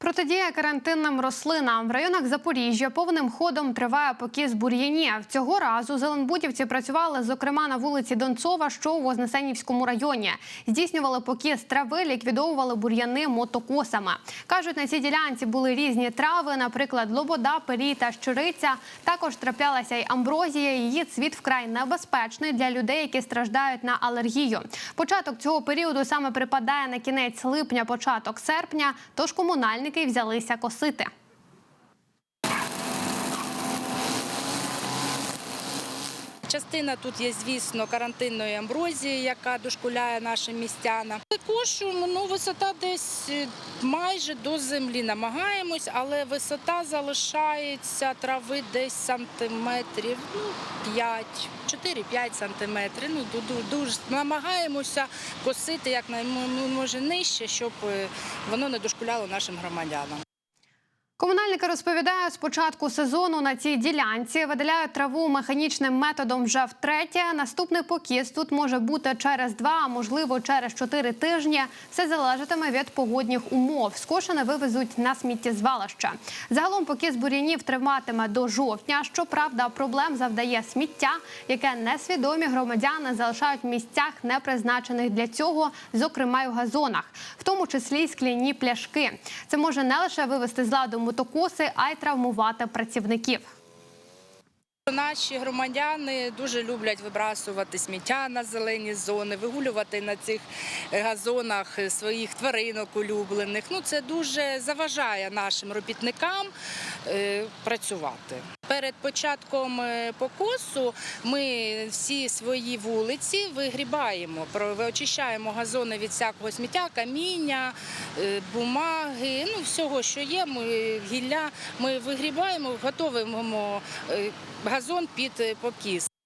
Протидія карантинним рослинам в районах Запоріжжя повним ходом триває покіс бур'янів. Цього разу зеленбудівці працювали, зокрема на вулиці Донцова, що у Вознесенівському районі. Здійснювали покіс трави, ліквідовували бур'яни мотокосами. кажуть, на цій ділянці були різні трави, наприклад, лобода, пирій та щириця. Також траплялася й амброзія. Її цвіт вкрай небезпечний для людей, які страждають на алергію. Початок цього періоду саме припадає на кінець липня, початок серпня. Тож комунальники взялися косити. Частина тут є, звісно, карантинної амброзії, яка дошкуляє нашим містянам. Кошуємо, ну, висота десь е, майже до землі намагаємось, але висота залишається трави десь сантиметрів, ну, 5, 4-5 сантиметрів. Ну, ду- ду- дуже намагаємося косити як може нижче, щоб е, воно не дошкуляло нашим громадянам. Комунальники розповідають, з початку сезону на цій ділянці видаляють траву механічним методом вже втретє. Наступний покіс тут може бути через два, а можливо через чотири тижні. Все залежатиме від погодних умов. Скошене вивезуть на сміттєзвалище. Загалом покіс бур'янів триватиме до жовтня. Щоправда, проблем завдає сміття, яке несвідомі громадяни залишають в місцях, не призначених для цього, зокрема й у газонах, в тому числі й скляні пляшки. Це може не лише вивести з ладу мотокоси, а й травмувати працівників. Наші громадяни дуже люблять вибрасувати сміття на зелені зони, вигулювати на цих газонах своїх тваринок улюблених. Ну це дуже заважає нашим робітникам е, працювати. Перед початком е, покосу ми всі свої вулиці вигрібаємо, очищаємо газони від всякого сміття, каміння, е, бумаги, ну всього, що є. Ми гілля ми вигрібаємо, готуємо е, газон під покіс.